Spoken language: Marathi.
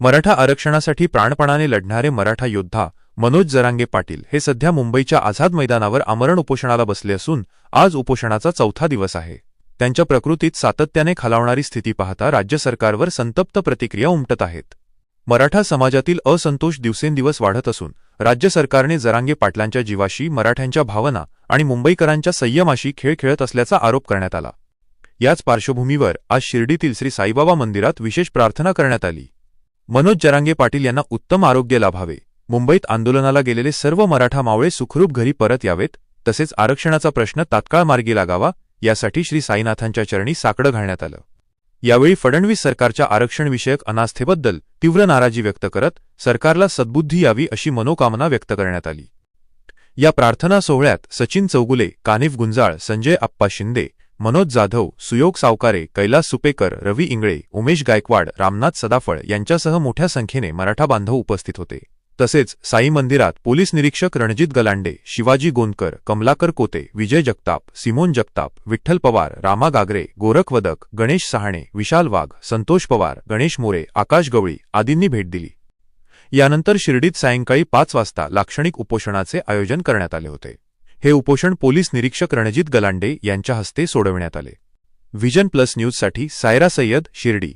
मराठा आरक्षणासाठी प्राणपणाने लढणारे मराठा योद्धा मनोज जरांगे पाटील हे सध्या मुंबईच्या आझाद मैदानावर आमरण उपोषणाला बसले असून आज उपोषणाचा चौथा दिवस आहे. त्यांच्या प्रकृतीत सातत्याने खालावणारी स्थिती पाहता राज्य सरकारवर संतप्त प्रतिक्रिया उमटत आहेत. मराठा समाजातील असंतोष दिवसेंदिवस वाढत असून राज्य सरकारने जरांगे पाटलांच्या जीवाशी मराठ्यांच्या भावना आणि मुंबईकरांच्या संयमाशी खेळ खेळत असल्याचा आरोप करण्यात आला. याच पार्श्वभूमीवर आज शिर्डीतील श्री साईबाबा मंदिरात विशेष प्रार्थना करण्यात आली. मनोज जरांगे पाटील यांना उत्तम आरोग्य लाभावे. मुंबईत आंदोलनाला गेलेले सर्व मराठा मावळे सुखरूप घरी परत यावेत तसेच आरक्षणाचा प्रश्न तात्काळ मार्गी लागावा यासाठी श्री साईनाथांच्या चरणी साकडं घालण्यात आलं. यावेळी फडणवीस सरकारच्या आरक्षणविषयक अनास्थेबद्दल तीव्र नाराजी व्यक्त करत सरकारला सद्बुद्धी यावी अशी मनोकामना व्यक्त करण्यात आली. या प्रार्थना सोहळ्यात सचिन चौगुले कानिफ गुंजाळ संजय आप्पा शिंदे मनोज जाधव सुयोग सावकारे कैलास सुपेकर रवी इंगळे उमेश गायकवाड रामनाथ सदाफळ यांच्यासह मोठ्या संख्येने मराठा बांधव उपस्थित होते. तसेच साई मंदिरात पोलीस निरीक्षक रणजित गलांडे शिवाजी गोंदकर कमलाकर कोते विजय जगताप सिमोन जगताप विठ्ठल पवार रामा गागरे गोरख वदक गणेश सहाणे विशाल वाघ संतोष पवार गणेश मोरे आकाश गवळी आदींनी भेट दिली. यानंतर शिर्डीत सायंकाळी पाच वाजता लाक्षणिक उपोषणाचे आयोजन करण्यात आले होते. हे उपोषण पोलीस निरीक्षक रणजित गलांडे यांच्या हस्ते सोडविण्यात आले. व्हिजन प्लस न्यूजसाठी सायरा सय्यद शिर्डी.